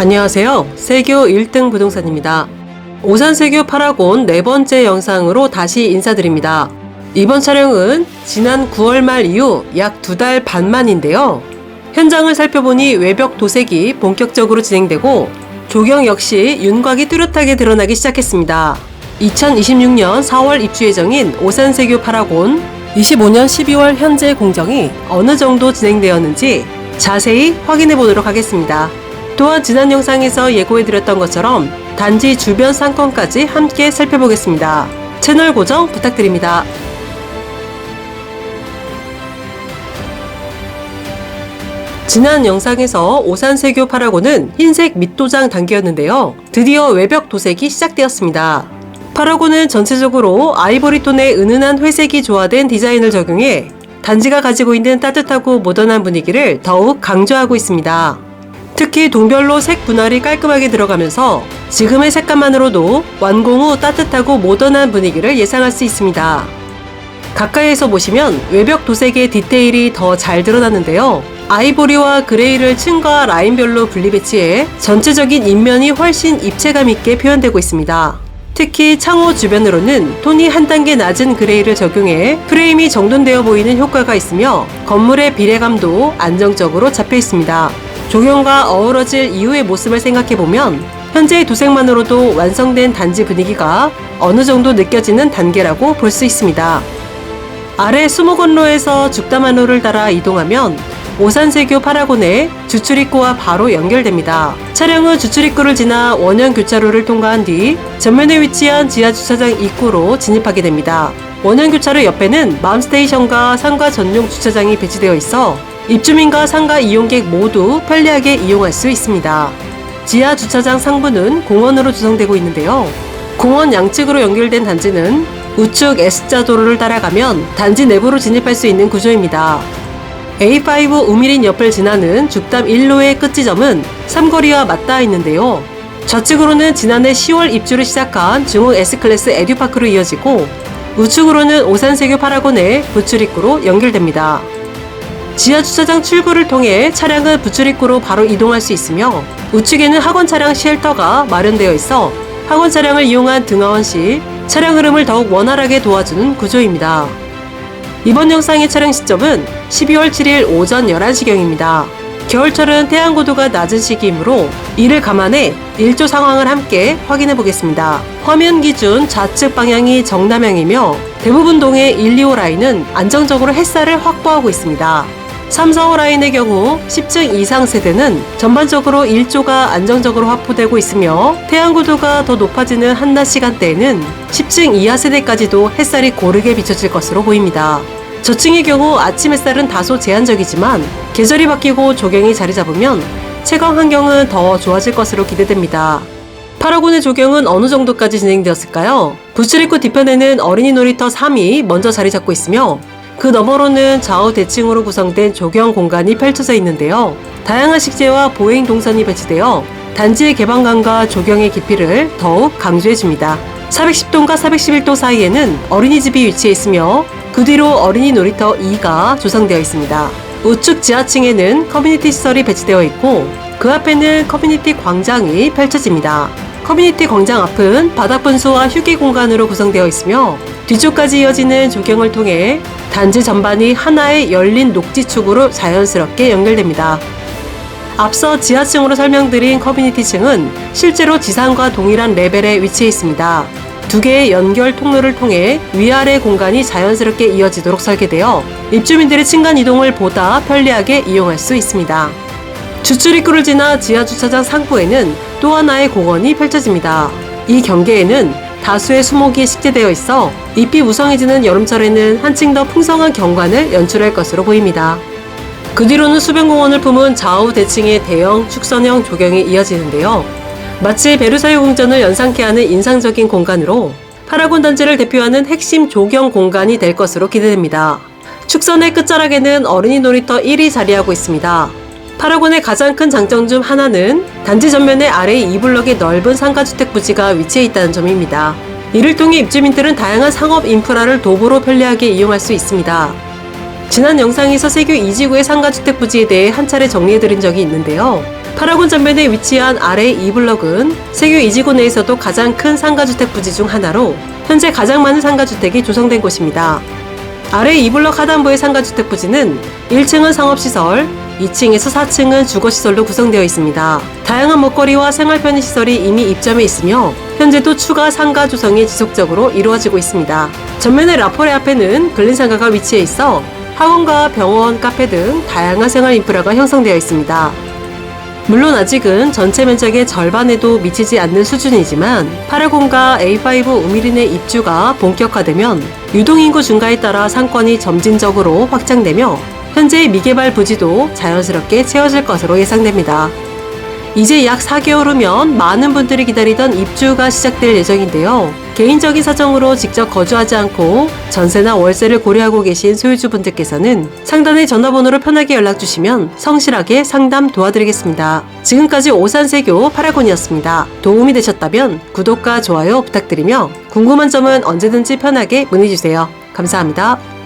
안녕하세요. 세교 1등 부동산입니다. 오산세교 파라곤 네 번째 영상으로 다시 인사드립니다. 이번 촬영은 지난 9월 말 이후 약 두 달 반 만인데요. 현장을 살펴보니 외벽 도색이 본격적으로 진행되고 조경 역시 윤곽이 뚜렷하게 드러나기 시작했습니다. 2026년 4월 입주 예정인 오산세교 파라곤 25년 12월 현재 공정이 어느 정도 진행되었는지 자세히 확인해 보도록 하겠습니다. 또한 지난 영상에서 예고해드렸던 것처럼 단지 주변 상권까지 함께 살펴보겠습니다. 채널 고정 부탁드립니다. 지난 영상에서 오산세교 파라곤은 흰색 밑도장 단계였는데요. 드디어 외벽 도색이 시작되었습니다. 파라곤은 전체적으로 아이보리 톤의 은은한 회색이 조화된 디자인을 적용해 단지가 가지고 있는 따뜻하고 모던한 분위기를 더욱 강조하고 있습니다. 특히 동별로 색 분할이 깔끔하게 들어가면서 지금의 색감만으로도 완공 후 따뜻하고 모던한 분위기를 예상할 수 있습니다. 가까이에서 보시면 외벽 도색의 디테일이 더 잘 드러나는데요. 아이보리와 그레이를 층과 라인별로 분리 배치해 전체적인 인면이 훨씬 입체감 있게 표현되고 있습니다. 특히 창호 주변으로는 톤이 한 단계 낮은 그레이를 적용해 프레임이 정돈되어 보이는 효과가 있으며 건물의 비례감도 안정적으로 잡혀 있습니다. 조경과 어우러질 이후의 모습을 생각해보면 현재의 도색만으로도 완성된 단지 분위기가 어느 정도 느껴지는 단계라고 볼 수 있습니다. 아래 수목원로에서 죽담한로를 따라 이동하면 오산세교 파라곤의 주출입구와 바로 연결됩니다. 차량은 주출입구를 지나 원형 교차로를 통과한 뒤 전면에 위치한 지하주차장 입구로 진입하게 됩니다. 원형 교차로 옆에는 맘스테이션과 상가 전용 주차장이 배치되어 있어 입주민과 상가 이용객 모두 편리하게 이용할 수 있습니다. 지하 주차장 상부는 공원으로 조성되고 있는데요. 공원 양측으로 연결된 단지는 우측 S자 도로를 따라가면 단지 내부로 진입할 수 있는 구조입니다. A5 우미린 옆을 지나는 죽담 1로의 끝지점은 삼거리와 맞닿아 있는데요. 좌측으로는 지난해 10월 입주를 시작한 중흥 S클래스 에듀파크로 이어지고 우측으로는 오산세교 파라곤의 부출입구로 연결됩니다. 지하 주차장 출구를 통해 차량은 부출입구로 바로 이동할 수 있으며 우측에는 학원 차량 쉘터가 마련되어 있어 학원 차량을 이용한 등하원 시 차량 흐름을 더욱 원활하게 도와주는 구조입니다. 이번 영상의 촬영 시점은 12월 7일 오전 11시경입니다. 겨울철은 태양 고도가 낮은 시기이므로 이를 감안해 일조 상황을 함께 확인해 보겠습니다. 화면 기준 좌측 방향이 정남향이며 대부분 동의 1, 2호 라인은 안정적으로 햇살을 확보하고 있습니다. 3, 4호 라인의 경우 10층 이상 세대는 전반적으로 일조가 안정적으로 확보되고 있으며 태양 고도가 더 높아지는 한낮 시간대에는 10층 이하 세대까지도 햇살이 고르게 비춰질 것으로 보입니다. 저층의 경우 아침 햇살은 다소 제한적이지만 계절이 바뀌고 조경이 자리 잡으면 채광 환경은 더 좋아질 것으로 기대됩니다. 파라곤의 조경은 어느 정도까지 진행되었을까요? 부츠리코 뒤편에는 어린이 놀이터 3이 먼저 자리 잡고 있으며 그 너머로는 좌우 대칭으로 구성된 조경 공간이 펼쳐져 있는데요. 다양한 식재와 보행 동선이 배치되어 단지의 개방감과 조경의 깊이를 더욱 강조해줍니다. 410동과 411동 사이에는 어린이집이 위치해 있으며 그 뒤로 어린이 놀이터 2가 조성되어 있습니다. 우측 지하층에는 커뮤니티 시설이 배치되어 있고 그 앞에는 커뮤니티 광장이 펼쳐집니다. 커뮤니티 광장 앞은 바닥 분수와 휴게 공간으로 구성되어 있으며 뒤쪽까지 이어지는 조경을 통해 단지 전반이 하나의 열린 녹지축으로 자연스럽게 연결됩니다. 앞서 지하층으로 설명드린 커뮤니티층은 실제로 지상과 동일한 레벨에 위치해 있습니다. 두 개의 연결 통로를 통해 위아래 공간이 자연스럽게 이어지도록 설계되어 입주민들의 층간 이동을 보다 편리하게 이용할 수 있습니다. 주출입구를 지나 지하주차장 상부에는 또 하나의 공원이 펼쳐집니다. 이 경계에는 다수의 수목이 식재되어 있어 잎이 무성해지는 여름철에는 한층 더 풍성한 경관을 연출할 것으로 보입니다. 그 뒤로는 수변공원을 품은 좌우 대칭의 대형 축선형 조경이 이어지는데요. 마치 베르사유 궁전을 연상케 하는 인상적인 공간으로 파라곤 단지를 대표하는 핵심 조경 공간이 될 것으로 기대됩니다. 축선의 끝자락에는 어린이 놀이터 1이 자리하고 있습니다. 파라곤의 가장 큰 장점 중 하나는 단지 전면에 아래 2블럭의 넓은 상가주택 부지가 위치해 있다는 점입니다. 이를 통해 입주민들은 다양한 상업 인프라를 도보로 편리하게 이용할 수 있습니다. 지난 영상에서 세교 2지구의 상가주택 부지에 대해 한 차례 정리해드린 적이 있는데요. 파라곤 전면에 위치한 아래 이블럭은 세교 이지구 내에서도 가장 큰 상가주택 부지 중 하나로 현재 가장 많은 상가주택이 조성된 곳입니다. 아래 이블럭 하단부의 상가주택 부지는 1층은 상업시설, 2층에서 4층은 주거시설로 구성되어 있습니다. 다양한 먹거리와 생활 편의시설이 이미 입점해 있으며 현재도 추가 상가 조성이 지속적으로 이루어지고 있습니다. 전면의 라포레 앞에는 근린상가가 위치해 있어 학원과 병원, 카페 등 다양한 생활 인프라가 형성되어 있습니다. 물론 아직은 전체 면적의 절반에도 미치지 않는 수준이지만 파라곤과 A5 우미린의 입주가 본격화되면 유동인구 증가에 따라 상권이 점진적으로 확장되며 현재의 미개발 부지도 자연스럽게 채워질 것으로 예상됩니다. 이제 약 4개월 후면 많은 분들이 기다리던 입주가 시작될 예정인데요. 개인적인 사정으로 직접 거주하지 않고 전세나 월세를 고려하고 계신 소유주분들께서는 상단의 전화번호로 편하게 연락 주시면 성실하게 상담 도와드리겠습니다. 지금까지 오산세교 파라곤이었습니다. 도움이 되셨다면 구독과 좋아요 부탁드리며 궁금한 점은 언제든지 편하게 문의주세요. 감사합니다.